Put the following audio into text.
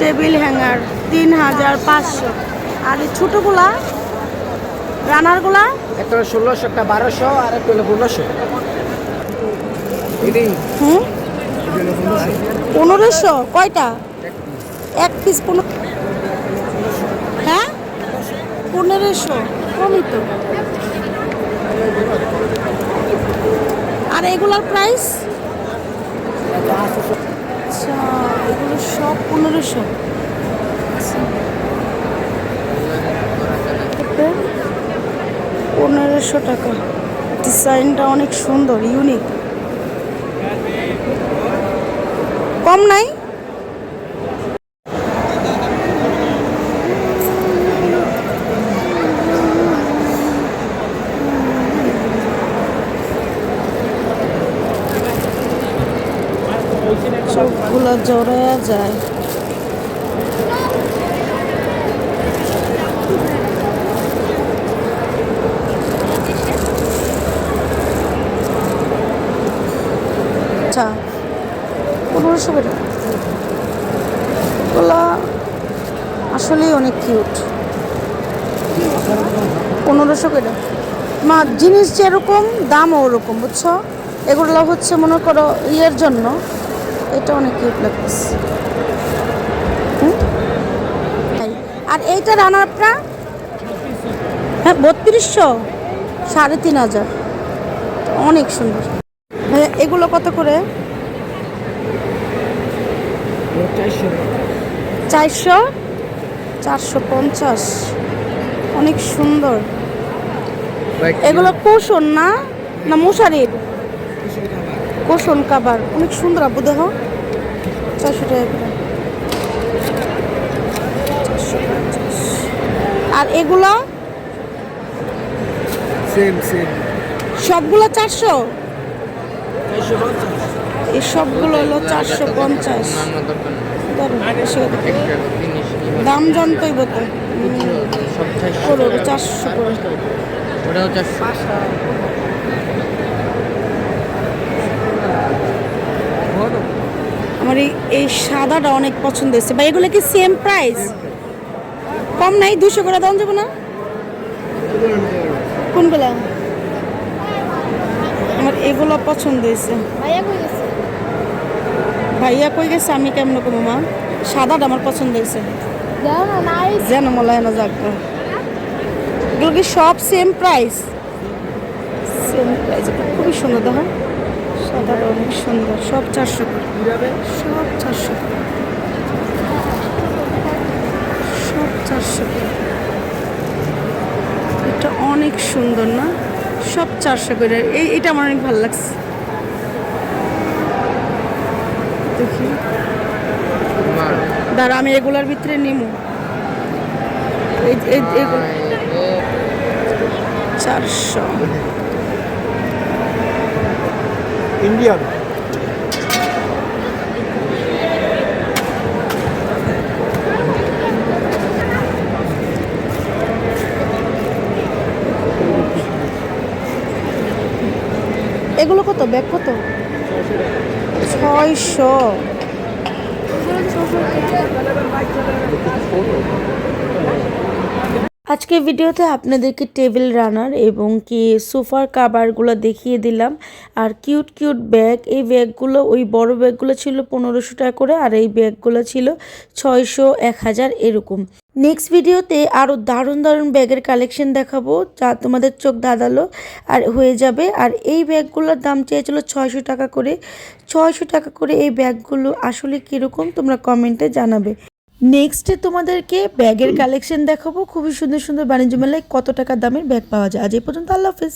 Table hanger তিন হাজার পাঁচশো। আর এই ছোটোগুলা রানারগুলা? একটা ষোলোশো একটা বারোশো আর একটা হলো পনেরোশো। হুম? পনেরোশো? কয়টা? এক পিস পনেরো হ্যাঁ? পনেরোশো। কমই তো। আর এগুলার প্রাইস আচ্ছা এগুলো সব পনেরোশো। পনেরোশো টাকা। ডিজাইনটা অনেক সুন্দর ইউনিক। কম নাই? চোখগুলো জড়ায়া যায়। আচ্ছা পনেরোশো আসলেই অনেক কিউট। পনেরোশো করে। মা, জিনিস যেরকম, দামও ওরকম, বুঝছ? এগুলো হচ্ছে মনে করো ইয়ের জন্য এটা অনেক কিউট লাগতেছে। আর এইটা রানারটা? হ্যাঁ বত্রিশশো। সাড়ে তিন হাজার। অনেক সুন্দর। হ্যাঁ এগুলো কত করে? চারশো? চারশো পঞ্চাশ। অনেক সুন্দর। এগুলো কোষণ না? না মশারির কোষণ কাবার অনেক সুন্দর আব্বু দেহ। চারশো টাকা করে। আর এগুলো? সেম সেম সবগুলো চারশো? এই সবগুলো হলো চারশো পঞ্চাশ। দাম জানতোই বলতে করো চারশো ওটাও চারশো। আমার এই সাদাটা অনেক পছন্দ হয়েছে। বা এগুলো কি সেম প্রাইস কম নাই দুশো করে দাম যাবে না কোনগুলা? আমার এগুলো পছন্দ হয়েছে। ভাইয়া কই গেছে? আমি কেমন কমো মা? সাদাটা আমার পছন্দ হয়েছে। যেন মলায় না যাক এগুলো কি সব সেম প্রাইস সেম প্রাইস খুবই সুন্দর দেখো। সাদাটা অনেক সুন্দর সব চারশো করে। সব চারশো করে। সব চারশো করে। এটা অনেক সুন্দর না? সব চারশো করে। এই এটা আমার অনেক ভালো লাগছে। দেখি। দাঁড়া আমি এগুলার ভিতরে নিমু। এই এই- চারশো। ইন্ডিয়ান। এগুলো কত? ব্যাগ কত? ছয়শো। আজকের ভিডিওতে আপনাদেরকে টেবিল রানার এবং কি সোফার কাভারগুলো দেখিয়ে দিলাম। আর কিউট কিউট ব্যাগ, এই ব্যাগগুলো, ওই বড় ব্যাগগুলো ছিল পনেরোশো টাকা করে আর এই ব্যাগগুলো ছিল ছয়শো, এক হাজার এরকম। নেক্সট ভিডিওতে আরও দারুণ দারুণ ব্যাগের কালেকশন দেখাবো যা তোমাদের চোখ দাদালো আর হয়ে যাবে। আর এই ব্যাগগুলোর দাম চেয়েছিল ছয়শো টাকা করে। ছয়শো টাকা করে এই ব্যাগগুলো আসলে কীরকম তোমরা কমেন্টে জানাবে। নেক্সটে তোমাদেরকে ব্যাগের কালেকশন দেখাবো। খুবই সুন্দর সুন্দর বাণিজ্য মেলায় কত টাকা দামের ব্যাগ পাওয়া যায়। আজ এই পর্যন্ত আল্লাহ হাফিজ।